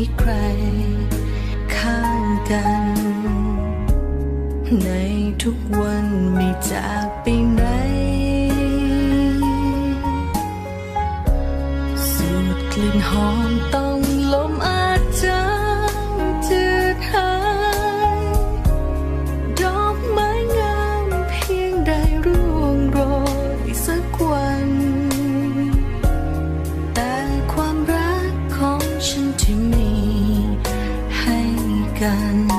ีใคร ข้างกัน ในทุกวันไม่จากไปไหนสูดกลิ่นหอมต้ 感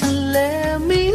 ทะเลมี